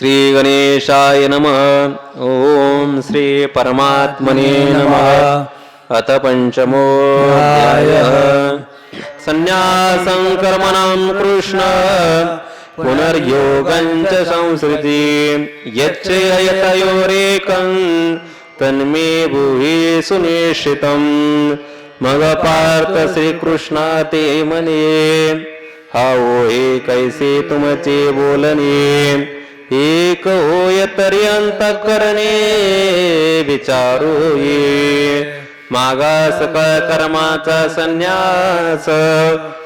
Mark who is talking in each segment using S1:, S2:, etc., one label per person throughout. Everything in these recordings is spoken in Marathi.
S1: श्री गणेशाय नमः। ॐ श्री परमात्मने नमः। अथ पञ्चमोऽध्यायः संन्यासं कर्मणां कृष्ण। पुनर्योगञ्च संसृति। यच्चयतयोरेकं तन्मे भुवि सुनिश्चितं मग पार्थ श्रीकृष्णा ते मने। हाओ हे कैसे तुमचे बोलने। एक होय तरी अंतकरणे विचारू ये. मागास काय कर्माचा संन्यास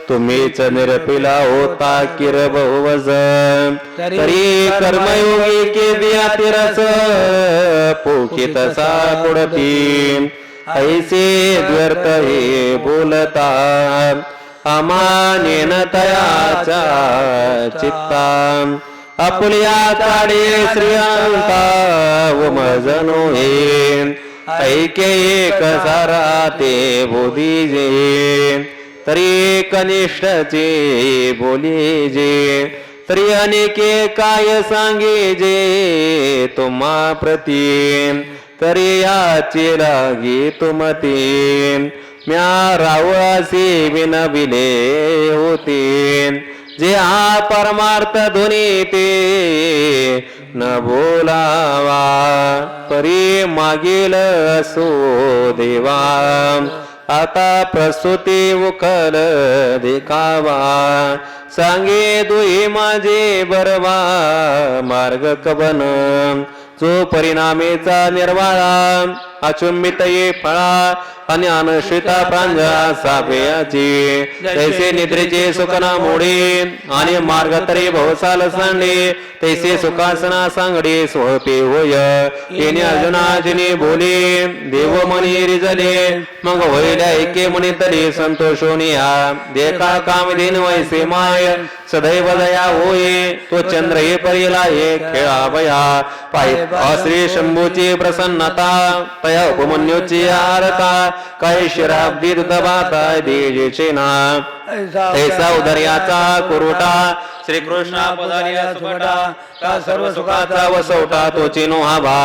S1: तुम्हीच निरपिला होता किर बहुवज तरी कर्मयोगी के दियातिरस पोखित सा कुडती. ऐसे व्यर्थ हे बोलता अमानेन तयाचा चित्ता. आपुल्या काडे श्रीअंता उमजनो हे ऐके एक सारा ते बोधीजे तरी कनिष्ठचे बोलीजे तरी अनेके काय सांगे जे तुम्हा प्रती तरी याचे लागी तुमती म्या रावळासे विनविले होते जे हा परमार्थ ध्वनी ते न बोलावा परी मागील असो देवा. आता प्रसूती उखल देखावा. सांगे दुई माझे बरवा मार्ग कबन. जो परिणामेचा निर्वाळा अचुंबित ये फळा आणि अनुष्ठिता प्रांजळा सापयाची तैसे निद्रेचे सुखना मोडी आणि मार्ग तरी बहुसाल सांडे तैसे सुखासना सांगडी सोहपे होय। येणे अर्जुनाजिने बोले देव मनी रिजले मग होईल ऐके म्हणे तरी संतोषोनिया देखा दिन वैसे माय सदैव दया होये। तो चंद्र हे परिला हे खेळा बया पाय श्री शंभूची प्रसन्नता तया उपमन्यूची आरता काय शिराब्दी दबाता देजेचे ना ऐसा उदर्याचा कुरुटा श्रीकृष्णा पदारिया सुखटा का सर्व सुखाचा वसवटा तोची नो हा भा.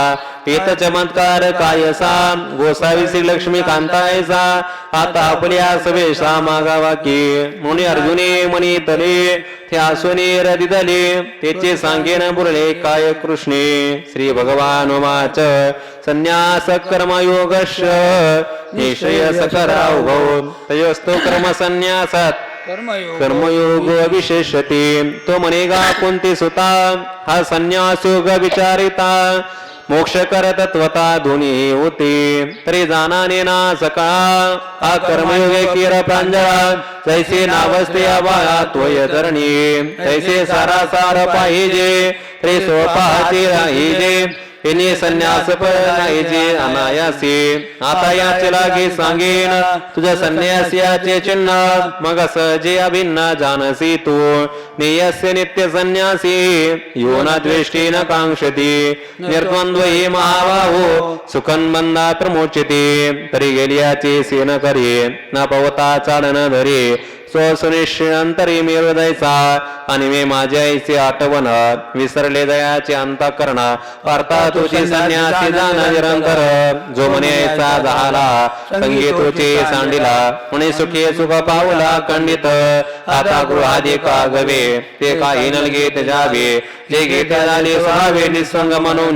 S1: हेत चमत्कार कायसा गोसावी श्री लक्ष्मी कांतायसा आता आपल्या सवेशा मागावा की मुनी अर्जुने मनी तले ते आसुनी रदिदले त्याचे सांगेन बुरले काय कृष्णे. श्री भगवान वाच संन्यास कर्मयोगश निश्चय सकरा उभव तयोस्तो कर्म संन्यासात
S2: कर्मयोग
S1: विशेषते तो म्हणेगा कोणते सुता? हा संन्यास योग विचारिता। मोक्ष कर तत्वता दोन्ही होते। तरी जाणाने ना सकाळ हा कर्मयोग किर प्रांजळा। जैसे नावस्ते आबाळा तोय धरणी। तैसे सारा सार पाहिजे। तरी स्वपाचे राहिजे। हिने संन्यास पाहिजे अनायासी। आता याचे लागे सांगेन तुझ्या संन्यासियाचे चिन्ह मग सहजे अभिन्न जानसी तू। नियस्य नित्य संन्यासी यो न द्वेष्टी न कांक्षती। निर्द्वंद्व हे महाबाहो सुखन बंधा मोचते तरी गेलियाचे सेन करे न पवता चालन धरे। स्वसुनिश्चंतरी मी हृदयचा आणि मी माझ्या आईचे आठवण विसरले दयाचे अंतकरण पार्था तुझी संन्यासी जाण निरंतर जो म्हणे यायचा झाला संगीत तुझे सांडिला म्हणे सुखी सुख पावला खंडित आता गृहादी का गवे ते काही नलगीत जावे जे गीत झाले सहावे निसंग म्हणून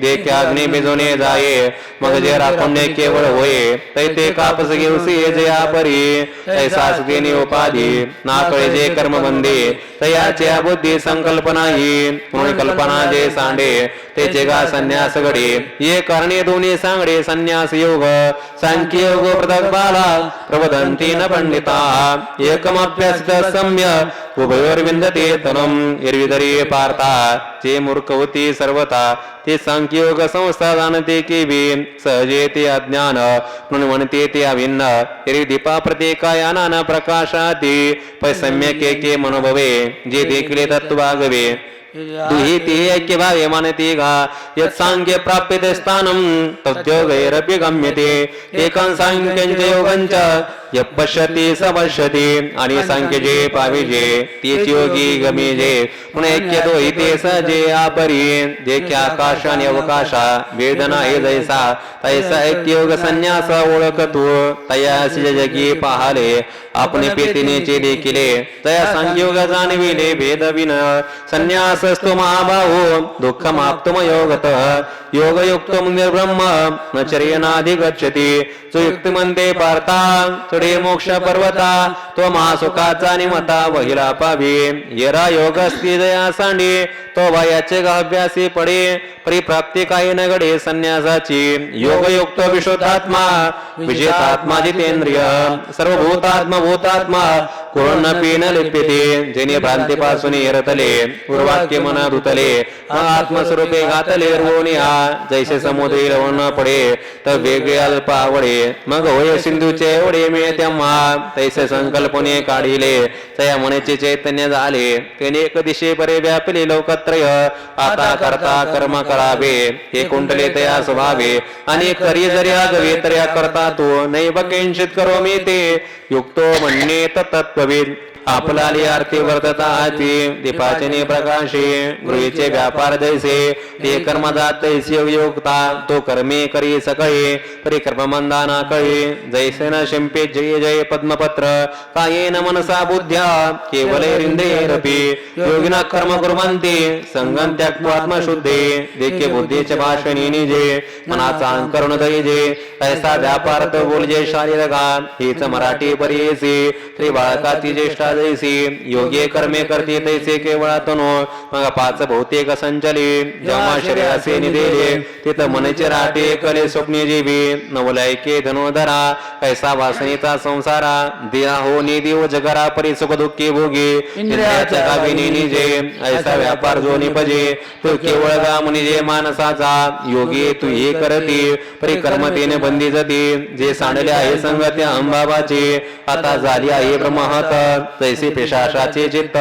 S1: देखे अग्नी भिजवणे जाये मग जे राखणे केवळ होय तै ते कापस घेऊसी जे आपरी तैसास देणे उपाधी नाकळे जे कर्म बंदे तयाचे बुद्धी संकल्पना ही म्हणून कल्पना जे सांडे त्याचे गा संन्यास घडे ये करणे दोन्ही सांगडे संन्यास योग सांख्य योग पृथक बाला प्रवदंती न पंडिता एकमभ्यस्त सम्य उभयोर विंदते तनम एरविधरी पार्ता जे मूर्ख होती सर्वता ते सांख्योग संस्था जाणते की बी सहजे ते अज्ञान म्हणून म्हणते ते अभिन्न तरी दीपा प्रत्येका नाना प्रकाशाती पै सम्यक एके मनोभवे जे देखले तत्वागवे दुहि ती ऐक्य भावे मानते घा यत् सांख्य प्राप्यते स्थानं तद्योगैरपि गम्यते। एकां सांख्यञ्च योगञ्च यः पश्यति स पश्यति। आणि सांख्य जे पावे तेच योगी गमी जे पुणे ऐक्य तो इथे स जे आपरी। देख्या आकाश आणि अवकाशा वेदना हे जैसा। तैसा ऐक्ययोग संन्यास ओळखतो। तयासी जगी पाहाले। आपण पेतीने पेतिनेचे देखिले तया संयोग जाणविले भेदविन संन्यासस्तु महाबाहो दुःखमाप्तम योगत योगयुक्त निर्ब्रह्म न चर्यनाधिगच्छति जो युक्ती म्हणते पार्था चढे मोक्ष पर्वता तो महासुखाचा निमता वहिला पावी येरा योग स्त्री दया सांडी तो भयाचे गाभ्यासी पडे परिप्राप्ती काही नगडे संन्यासाची। योगयुक्त विशुद्धात्मा विजेतात्मा जितेंद्रिय सर्वभूतात्मा भूतात्मा कोण पिन लिप्यते जेने भ्रांतीपासून येरतले पूर्वाक्य मना धुतले आत्मस्वरूपे घातले रोनिया। जैसे समुद्री रवण पडे तर वेगळे अल्प आवडे. मग होय सिंधूचे एवढे मिळे तेव्हा तैसे संकल्पने काढिले तया मनेचे चैतन्य झाले. त्याने एक दिशे बरे व्यापले लोकत्रय. आता करता कर्म करावे. हे कुंडले तया स्वभावे. आणि करी जरी आगवे तर या करता तो. नैव किंचित करो मी ते. युक्तो म्हणणे तत्त्वविद. आपलाली आरती वर्तता आती दीपाचनी प्रकाशे गृहीचे व्यापार जैसे ते कर्मदात तैसे योगता तो कर्मे करी सकळे परिक्रम मंदाना कळे जैसे न शिंपे जय जय पद्मपत्र कायेन मनसा बुद्ध्या केवले रिंदेरपि योगिना कर्म कुर्वन्ति संगम त्याक्त्वात्मशुद्धे देखे बुद्धीचे भाषणी निजे मनाचा अंकरण दैजे ऐसा व्यापार तो बोलजे शारीरगान हीच मराठी परियेसी श्री बाळकाची ज्येष्ठा जैसी योगे कर्मे करते तैसे केवळ तनो मग पाच बहुतेक संचले जेव्हा शरीराचे निधेले तिथं मनचे राहते कले स्वप्ने जीवी नवलायके धनोधरा कैसा वासनेचा संसारा दिया हो निदेव जगरा परी सुख दुःखी भोगी इंद्रियाच्या गाविनी निजे ऐसा व्यापार जो निपजे तो केवळ गाम निजे मानसाचा योगी तू हे करती परी परिकर्मतेने बंदी जती जे सांडले आहे संगत्या अंबाबाचे आता झाली आहे ब्रह्मात तैसी पेशाशाचे चित्त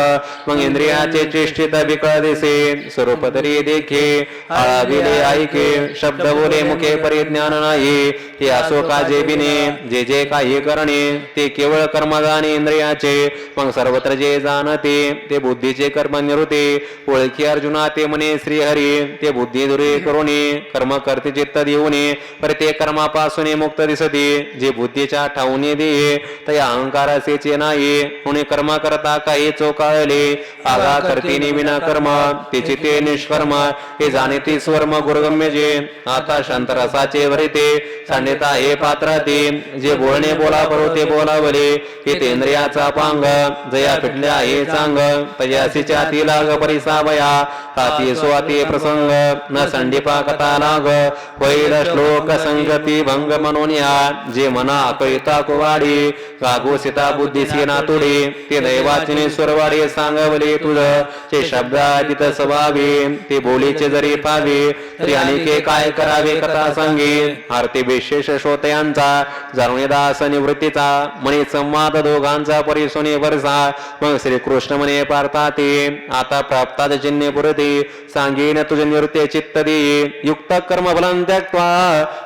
S1: मग इंद्रियाचे चेष्टित विकळ दिसे स्वरूप तरी देखे आळाविले ऐके शब्द बोले मुखे परिज्ञान नाही ते असो का जे बिने जे जे काही करणे ते केवळ कर्मदान इंद्रियाचे मग सर्वत्र जे जाणते ते बुद्धीचे कर्म निवृत्ते ओळखी अर्जुना ते म्हणे श्रीहरी ते बुद्धी दुरे करुणे कर्म करते चित्त देऊने प्रत्येक कर्मापासून मुक्त दिसते जे बुद्धीच्या ठाऊने दे ते अहंकाराचे नाही कोणी कर्म करता काही चोकाळले. आगा करते विना कर्म तिचे ते निष्कर्म. हे जाणे ते स्वर्म गुरुगम्य जे आता शांत रसाचे भरिते सांडिता हे पात्र ते जे बोलणे बोला बरो ते बोलावले. हे तेंद्रियाचा पांग. जया फिटल्या हे चांग. तयासीच्या ती लाग परिसावया. हाती स्वाती प्रसंग. न संडीपा कथा लाग. वैल श्लोक संगती भंग मनोनिया. जे मना कविता कुवाडी. गागो सीता बुद्धीसी नातुडे. ते दैवाचिने सुरवाडे सांगावले तुझ. ते शब्दातीत स्वभावे ते बोलीचे जरी पावे तरी अनेके काय करावे कथा सांगे आरती विशेष श्रोतयांचा जाणून दास निवृत्तीचा म्हणे संवाद दोघांचा परिसोने वरसा मग श्री कृष्ण म्हणे पारता ते आता प्राप्तात चिन्हे पुरते सांगेन तुझे निवृत्ते चित्त दे. युक्त कर्म फलं त्यक्त्वा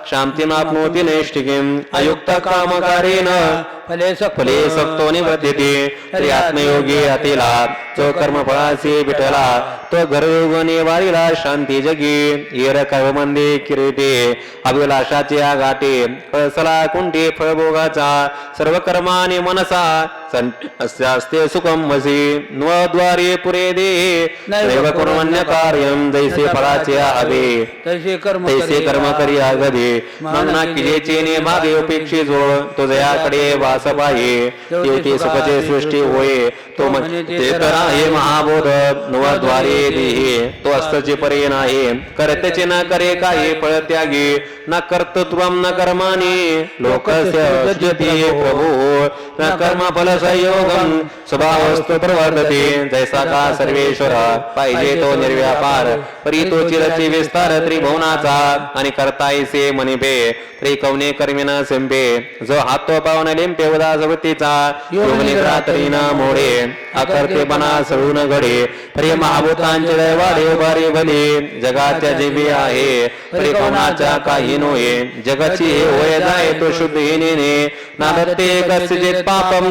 S1: शांतीनाप्नोति नैष्टिकीम् अयुक्त कामकारेण
S2: फले
S1: फले सक्तो निवर्तिते तरी आत्मयोगी अतिला तो कर्म फळाचे विठला। तो गर्भ निवारीला शांती जगी। येर कर्मंदे किरीटे। अभिलाषाचे आघाटे। फळसला कुंठी फळभोगाचा। सर्व कर्माने मनसा अस्ते सुखम पुरे दे। नैव कुर्वन्य कार्यम जैसे फळाचे हवे
S2: तैसे कर्म
S1: तैसे कर्म करी आगदे। मग किजेचे ने भागे उपेक्षी जो तो वास पाहे तेवते सुखचे सृष्टी होय तो आहे महाबोध नवद्वारे देहे तो असतचे परे नाही. करतेचे न करे काही फळ त्यागे. न कर्तृत्वम न कर्माने. लोकस्य उच्यते प्रभू. न कर्म फल संयोगम. स्वभावस्तु प्रवर्तते. जैसा का सर्वेश्वर. पाहिजे तो निर्व्यापार. परी तो चिरची विस्तार त्रिभुवनाचा. आणि करतायसे मनिपे त्रिकवने कर्मिन सिंपे जो हातो पावन लिंपे उदास वृत्तीचा. तरी न मोडे. अकर्ते बना सळून घडे प्रिय महाभूतांचे दैवाडे उभारे भले जगाच्या जीवी आहे. प्रिय कोणाच्या काही नोये जगाची हे होय जाय तो शुद्ध हिने दत्ते कस्यचित पापम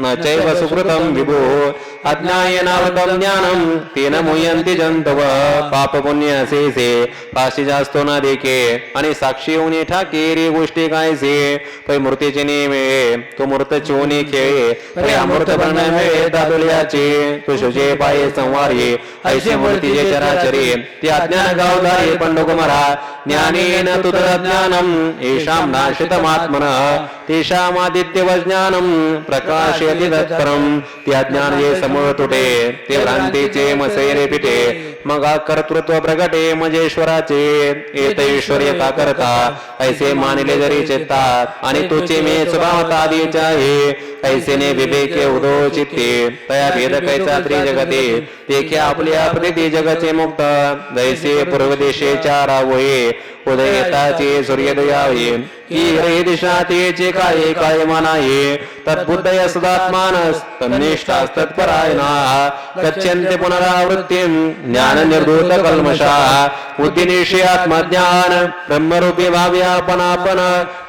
S1: न चैव सुकृतं विभो। अज्ञायनावृतं ज्ञानं तेन मुह्यन्ति जन्तव। पाप पुण्य असेसे फाशी देखे। आणि साक्षी होणे ठाके रे गोष्टी कायसे। पै मूर्तीचे नेमे तो मूर्त चिवणे खेळे। पै अमृत प्रणय मिळे दादुल्याचे तो शुचे पाये संवारे ऐसे मूर्तीचे चराचरे। ते अज्ञान गावदारे पंडुकुमरा ज्ञानेन तुतर ज्ञानम येषां नाशितमात्मन। तेषामादित्य ज्ञानम प्रकाशयति तत्परम ते अज्ञान जे समूळ तुटे ते भ्रांतीचे मसेरे पिटे मग कर्तृत्व प्रगटे मजेश्वराचे येत ईश्वर्य का करता ऐसे मानले जरी चेतात आणि तुचे मे स्वभावता आधीच आहे ऐसे ने विवेके उदो चित्ते तया भेद कैचा त्रिजगते तेखे आपल्या प्रती जगचे मुक्त जैसे पूर्व देशेच्या रावये उदयताचे सूर्योदयावे की रे दिशा तेचे काय काय मनाये? तद्बुद्धय सदात्मानस तन्निष्ठास तत्परायणा गच्छन्ते पुनरावृत्तिं ज्ञान निर्धूत कल्मशा बुद्धिनिशी आत्मज्ञान ब्रह्मरूपी भाव्यापनापन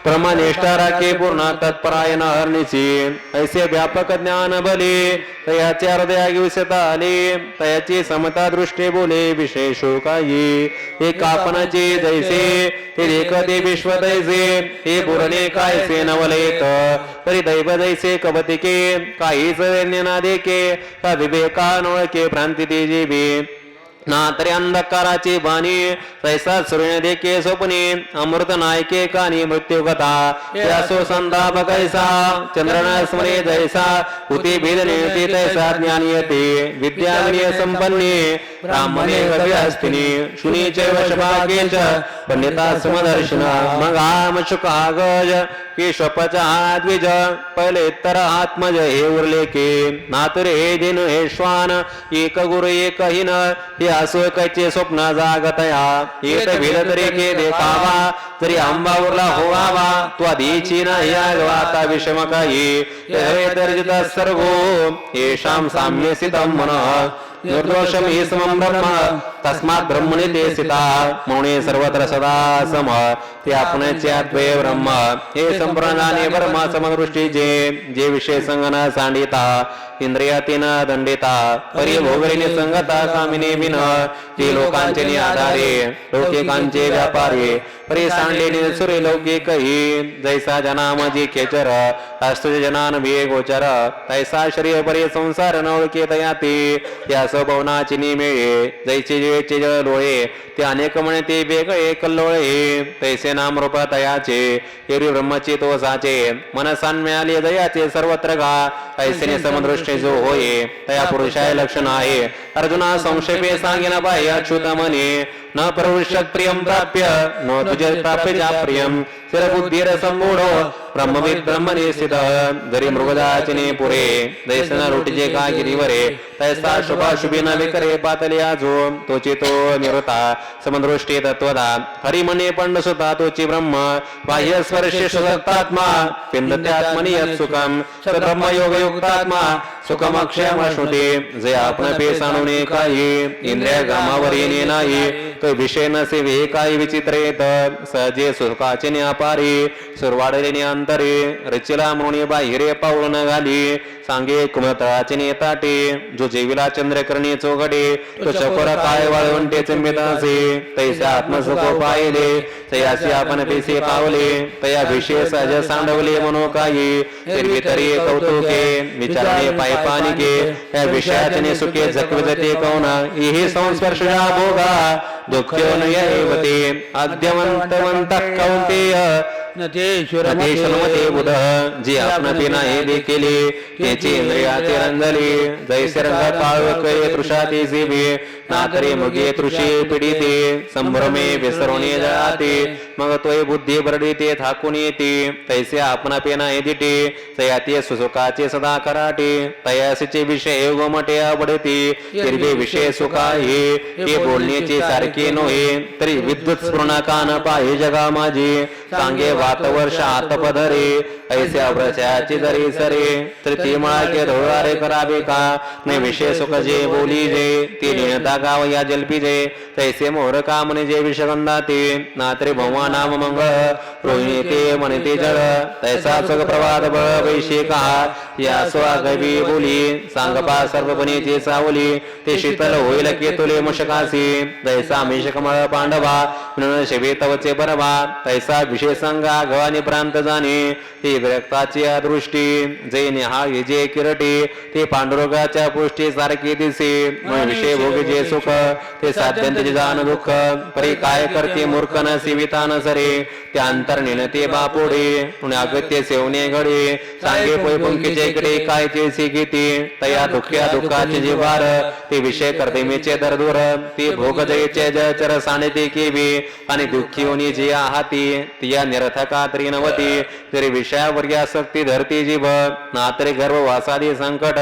S1: ब्रह्मनिष्ठा राखे पूर्ण तत्परायण हरणीची ऐसे व्यापक ज्ञान बले तयाचे हृदया घेऊसता आले तयाची समता दृष्टी बोले विशेषो काही. एक आपणाचे जैसे ते देखते विश्व दैसे हे बुरणे काय से नवलेत. तरी दैव जैसे कबतिके काहीच ना देके का विवेका नोळके भ्रांती ते जीवी. ना तरी अंधकाराची बाणी तैसा सूर्य देखे स्वप्ने अमृत नायके कानी मृत्यू कथा. यासो संताप कैसा चंद्रना स्मरे जैसा उती भेद नियती तैसा ज्ञान येते. विद्या विनय संपन्ने ब्राह्मणे कवी हस्तिनी शुनी चैव शभागेच पंडिता समदर्शन मग आम शुका द्विज पहिले तर आत्मज हे उरले की नातुरे हे दिन हे श्वान एक गुरु एक हिन हे असो कैचे स्वप्न जागतया। येत भिल तरी के देखावा तरी आंबा उरला होवावा तो आधीची नाही आगवाता विषम काही हे दर्जित सर्व येषाम साम्य सितम मन। निर्दोषम हि समम ब्रह्म तस्मात ब्रह्मणे ते स्थिता म्हणून सर्वत्र सदा सम ते आपणचे द्वे ब्रह्म। हे संप्रदाने ब्रह्म समदृष्टी जे जे विषय संगन सांडिता इंद्रियातीन दंडिता परिभोगरीने संगता कामिने बिन ते लोकांचे आधारे लौकिकांचे व्यापारे परी सांडलेले सुरे लौकिक ही जैसा जना मजी खेचर अस्तुज जनान भिये गोचर तैसा शरीर परी संसार नवळके तयाती सभवना चिनी निमेळे जैचे जेचे जळ लोळे ते अनेक म्हणे ते वेगळे कल्लोळे तैसे नाम रूप तयाचे एरी ब्रह्मची तो साचे मन मिळाले दयाचे सर्वत्र गा ऐसेने समदृष्टी जो होये तया पुरुषाय लक्षण आहे अर्जुना संक्षेपे सांगेन बाह्य अच्युत मने न प्रवृषत प्रियम प्राप्य न तुझे प्राप्य जा प्रियम स्थिरबुद्धीर संमूढो ब्रह्मविद ब्रह्मने स्थित जरी मृगदाचिने पुरे दैसन रोटीचे का गिरीवरे तैसा शुभाशुभी न विकरे पातले आजो तोची तो निवृता समदृष्टी तत्वदा हरी म्हणे पंड सुता तोची ब्रह्म बाह्य स्पर्शे सुदत्तात्मा पिंडत्यात्मनि यत् सुखम स ब्रह्म योग युक्तात्मा सुखम अक्षयम श्रुते जे आपण पे सांडूने काही इंद्रिय गामावर येणे नाही तो विषय नसे वे काही विचित्र येत सहजे सुखाचे न्यापारी सुरवाडले अंतरे रचिला म्हणून बाहिरे पाऊल न घाली सांगे कुमतळाचे नेताटे जो जेविला चंद्रकर्णी चोगडे तो चकोर काय वाळवंटेच मितासे तैसे आत्मसुख पाहिले तयासी आपण पैसे पावले तया विषय सहज सांडवले म्हणू काही तरी तरी कौतुके विचारणे पाय पानिके या विषयाचे सुखे जखवे जते कौना हे संस्पर्श भोगा दुःख
S2: न ते ईश्वर
S1: ते बुध जी आपण पिना हे देखिले त्याची इंद्रियाचे रंजले जैसे रंग काळवके तृषाती जीवे। नाकरे मुगे तृषी पिढीते संभ्रमे विसरवणे जाते मग तोय बुद्धी बरडीते थाकून येते तैसे आपणा पेना हे दिटे तयाते सुसुखाचे सदा कराटे तयासीचे विषय गोमटे आवडते हिरवे विषय सुखा हे हे बोलण्याचे सारखे नोहे तरी विद्युत स्फुरणा कान पाहे जगा माझे सांगे वातवर्ष आत पदरे ऐसे अभ्रशाची जरी सरे तर ते परिमळा धोळारे करावे का नाही विषय सुख जे बोली जे ते लिहिता गाव या जल्पी जे तैसे मोर का म्हणजे जे विषगंधा ते नात्रे भौमा नाम मंगळ रोहिणी ते म्हणे ते जळ तैसा सग प्रवाद बळ वैशे या स्वागवी बोली सांगपा सर्वपणी ते सावली ते शीतल होईल के तुले मशकासी तैसा मिशकमळ पांडवा म्हणून शिवे तवचे बरवा तैसा विषय संगा गवानी प्रांत जाणे ते विरक्ताची दृष्टी जे निहा जे किरटी ते पांडुरोगाच्या पुष्टी सारखे दिसे विषय भोगे जे सुख ते साध्यंत जाण दुःख परी काय करते मूर्ख न सेविता सरे त्या करणे ते बापुढे पुणे अगत्य सेवने घडे सांगे पोय पुंकीचे इकडे काय चे गीती तया दुःख्या दुःखाचे जीवार ते विषय करते मेचे दर दूर ते भोग जयचे जचर साने ते केवी आणि दुःखी होणी जी आहाती तिया निरथका तरी नवती तरी विषयावर या सक्ती धरती जीव ना गर्व वासादी संकट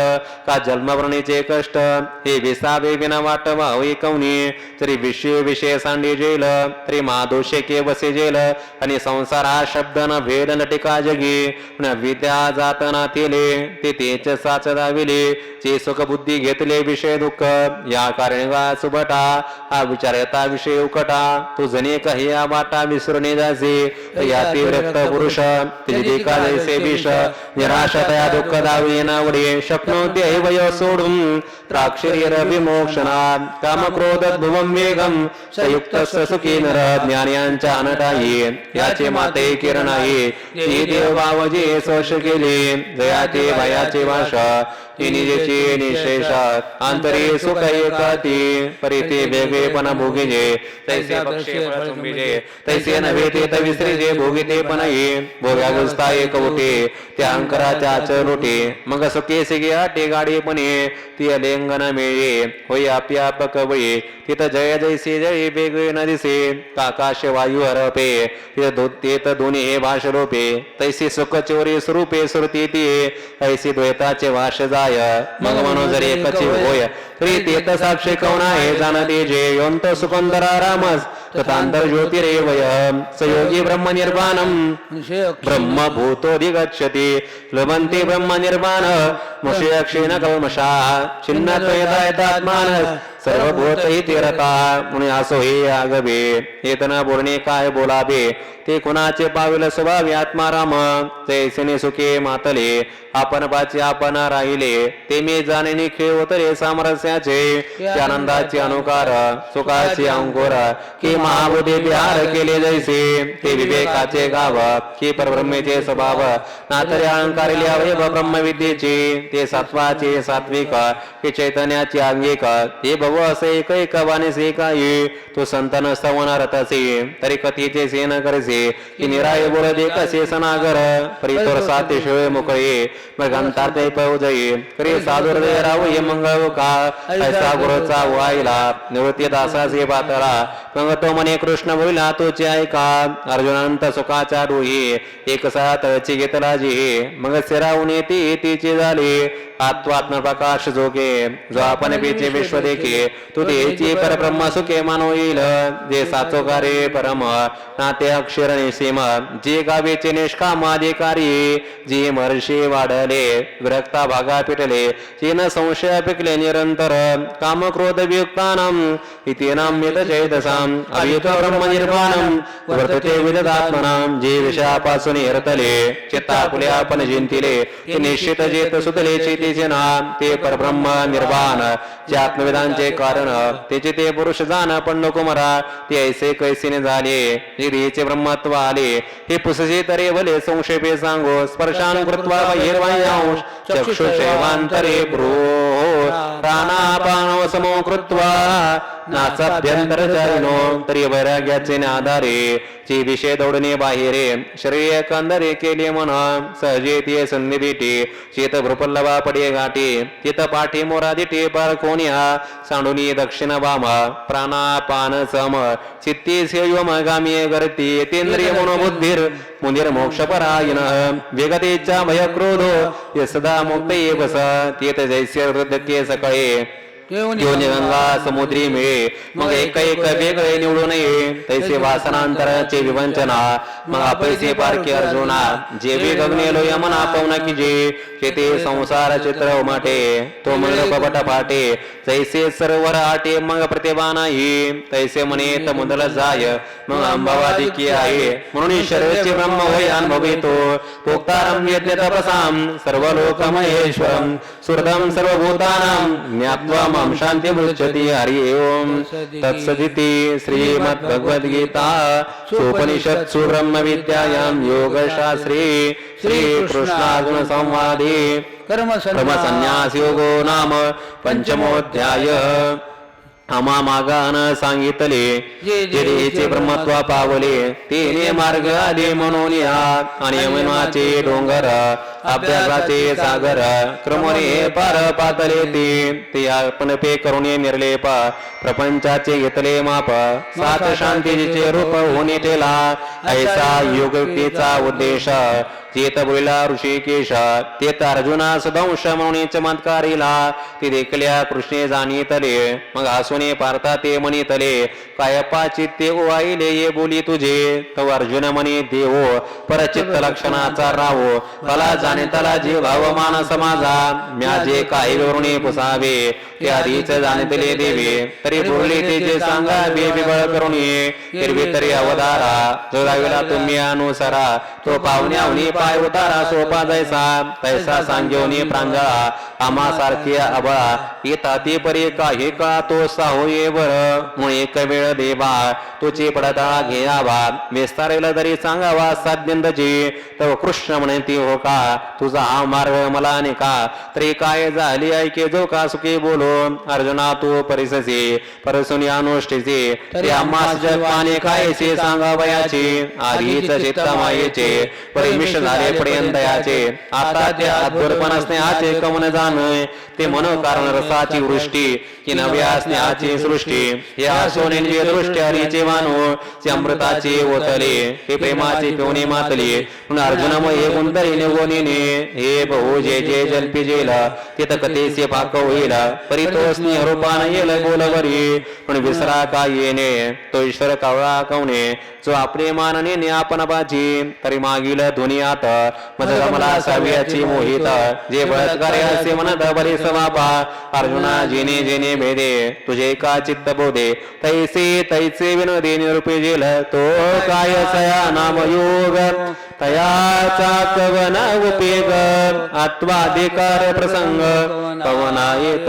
S1: का जन्मवरणीचे कष्ट हे विसावे विना वाट व्हावी कवनी तरी विषय विषय सांडी जेल तरी महादोषे के बसे जेल आणि संसार हा शब्द न भेद न टिका जगी न विद्या जात ना तेले ते तेच साच दाविले जे सुख बुद्धी घेतले विषय दुःख या कारणे सुबटा हा विचार येता विषय उकटा तू जने काही या वाटा विसरणे जासे या ते व्यक्त पुरुष तिचे देखा जैसे विष निराशतया दुःख दावी नावडे शक्नोते वय सोडून द्राक्षरीर विमोक्षणा काम क्रोध भुवम वेगम संयुक्त सुखी नर ज्ञानियांच्या अनटाई याचे माते किरण आहे ती देव बावजे सोश केले. जयाचे भयाचे भाषा निजेचे निशेषात. अंतरी सुख एकाती परिते वेगळेपण भोगिजे. तैसे पक्षे फळ तैसे नव्हे ते तविसरीजे भोगिते पण ये भोग्या गुस्ता एक उठे त्या अंकरा त्याच रोटे. मग सुखे सिगे आटे गाडी पणे ती अलेंगन मिळे. होय आप्याप वये तिथं जय जैसे जय वेगळे न दिसे. काकाश वायू हरपे तिथं दो- ते तर दोन्ही हे भाष रोपे. तैसे सुख चोरी स्वरूपे श्रुती ती ऐसे द्वैताचे वाश जाय मग म्हणून जर एकचे होय तरी ते तर साक्षी कवना हे जाणते जे योंत सुकंदरा रामस तथांतर ज्योतिरेवय सयोगी ब्रह्म निर्वाणम। ब्रह्म भूतोधिगच्छति लभन्ते ब्रह्म निर्माण मुषय क्षीण कल्मषा छिन्न त्वयतात्मान सर्वभूत इति तीरता म्हणून असो हे आगवे येतना बोलणे काय बोलावे? ते कुणाचे पाविल स्वभावी आत्माराम जैसेने सुखे मातले आपण पाचे आपण राहिले ते मी जाणे खेळ सामरस्य ते आनंदाचे अनुकार सुखाचे अंकुर की महाबुद्धी बिहार केले जैसे ते विवेकाचे गाव की परब्रह्मेचे स्वभाव नातरे अवयव ब्रह्मविद्येचे ते सत्वाचे सात्विक हे चैतन्याचे अंगिक हे भव असे एक एक वाणीसे काही तो संतन स्तवनार तसे तरी कथेचे सेन करसे की निराय बोल दे कसे सनागर परितोर साते शिळे मोकळे मृगांतार ते पौजये करी साधुर्दय राहू हे मंगळ का ऐसा गुरुचा व्हायला निवृत्ती दासास हे पातळा मग तो म्हणे कृष्ण बोला तोचे ऐका। अर्जुनांत सुखाच्या डोही एक तळची घेतला जी मग सिरावून ती तिची झाली। आत्मात्म प्रकाश जोगे। जो आपण बीचे विश्व देखे तू तेची परब्रह्म सुखे मानो येईल। जे साचो साचोकारे परम नाते अक्षर निसीम। जे गावेचे निष्काम अधिकारी जी महर्षी वाढले विरक्ता भागा पिटले जे न संशय पिकले निरंतर। काम क्रोध वियुक्तानाम इति नाम्यत चैतसाम अभियुत ब्रह्म निर्माणम वर्तते विददात्मनाम जे विषयापासून हरतले चित्ता फुले आपण जिंतिले ते निश्चित जेत सुतले चेतीचे ना ते परब्रह्म निर्वाण जे आत्मविधानचे कारण त्याचे ते पुरुष जाण पण नको मरा ते ऐसे कैसीने झाले जे ब्रह्मत्व आले हे पुसजे तरे भले संक्षेपे सांगो स्पर्शान कृत्वा बहिर्वाह्यांश चक्षुषैवांतरे भ्रो प्राणापानो समो कृत्वा नाचाभ्यंतरचारिणो तरी वैराग्याचे आधारे ची विषय दौडणे बाहेरे शरीर कंदरे केले मन सहजे ते संधी भेटे चेत भृपल्लवा पडे गाठी तित पाठी मोरा दिटे पार कोण्या सांडुनी दक्षिण वाम प्राणापान सम चित्ती सेयम गामी गर्ती तेंद्रिय मनोबुद्धीर मुंदिर मोक्षपरायण वेगतेच्या भय क्रोधो ये सदा मुक्त बस तेत जैस्य हृदय सकळे। योनी गंगा समुद्री मिळे. मग एक एक वेगळे निवडू नये तैसे वासनांतराचे विवंचना. मग अपैसे पारखे अर्जुना. जे वे गगनेलो यमना पावना की जे. ते संसार चित्र उमाटे. तो मंग कपट फाटे तैसे सरोवर आटे मग प्रतिभा नाही तैसे म्हणे मुदल जाय. मग अंबावादी की आहे. म्हणून शरीरचे ब्रह्म होय अनुभवितो. प्रोक्तारम यज्ञ तपसाम सर्व लोक सुहृदम सर्वभूतानां ज्ञात्वा मां शांती मुच्यते हरि ओम। तत्सदिति श्रीमद्भगवद्गीता सुपनिषत्सु ब्रह्मविद्यायां योगशास्त्रे श्रीकृष्णार्जुन संवादे
S2: कर्म
S1: कर्मसन्न्यास योगो नाम पंचमोऽध्याय आम्हा मागान सांगितले
S2: जे
S1: ब्रह्मत्व पावले तेने मार्ग आले म्हणून या. आणि यमुनाचे डोंगर अभ्यासाचे सागर क्रमणे पार पातले ते. ते आपण पे करून निर्लेप प्रपंचाचे घेतले माप सात शांतीचे रूप होणे तेला ऐसा योगयुक्तीचा उद्देश चेत बोलिला ऋषिकेश तेत अर्जुना सदंश म्हणून चमत्कारिला ते देखल्या कृष्णे जाणीतले. मग हसुने पारता ते म्हणितले कायपा चित्ते ओवाईले ये बोली तुझे. तो अर्जुन म्हणे देवो परचित्त लक्षणाचा राहो. तला जाणे तला जे भाव मानस माझा म्या जे काही विवरणे पुसावे ते आधीच जाणतले देवे. तरी बोलले ते जे सांगा बे बिबळ करून हिरवी तरी अवतारा जोगाविला तुम्ही अनुसरा तो पाहुण्या पाय उतारा सोपा जैसा तैसा सांगेवनी प्रांजळा आम्हा सारखी अबळा येता ते परी काही का तो साहो ये बर मुळे एक वेळ देवा तुझी पडता घेयावा विस्तारेल तरी सांगावा साध्यंतची तव कृष्ण म्हणती हो का तुझा हा मार्ग मला नाही का तरी काय झाली ऐके जो का सुखी बोलो? अर्जुना तू परिससी परसुनी अनुष्ठीचे तरी आम्हास जगपाने कायचे सांगावयाचे आधीच चित्त मायेचे परिमिष झाले पर्यंत याचे आता ते अद्भुतपण स्नेहाचे कमन जाण ते मन कारण रसाची वृष्टी की नव्या स्नेहाची सृष्टी. या सोनेंची दृष्टी हरीचे मानू ते अमृताचे ओतले हे प्रेमाचे पिवणे मातले. म्हणून अर्जुन मग हे गुंतरी निगोनीने हे बहु जे जे जल्पी जेल तिथं कथेचे पाक होईल परी तो स्नेह रूपान येल बोलवरी पण विसरा का येणे? तो ईश्वर कावळा कवणे. जो आपले मानने आपण बाजी तरी मागील दुनियात मज मला साव्याची मोहित जे बळत्कार असे म्हणत बरे समापा. अर्जुना जेने जेने भेदे. तुझे का चित्त बोधे? तैसे तैसे विनोदे निरूपे जेल. तो काय सया नाम योग? तयाचा कवन उपेग आत्वाधिकार प्रसंग. पवना येत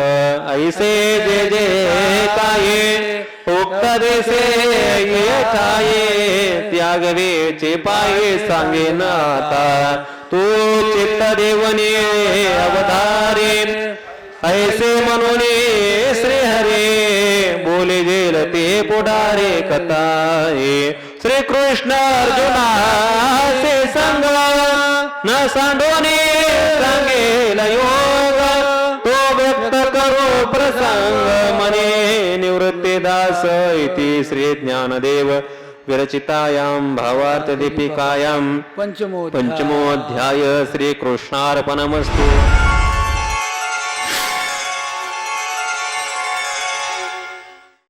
S1: ऐसे जे जे काये उपदेशे देसे येठाये त्यागवेचे पाये सांगे नाता. तू चित्त देवने अवतारे ऐसे म्हणून श्री हरे बोले जेल ते पुढारे कथाये. श्री कृष्ण अर्जुना से संग न सांडोने सांगेल योग. मने निवृत्ती दास इति श्री ज्ञानदेव विरचितायां भावार्थ दीपिकायां
S2: पंचमो
S1: पंचमोऽध्याय श्रीकृष्णार्पणमस्तु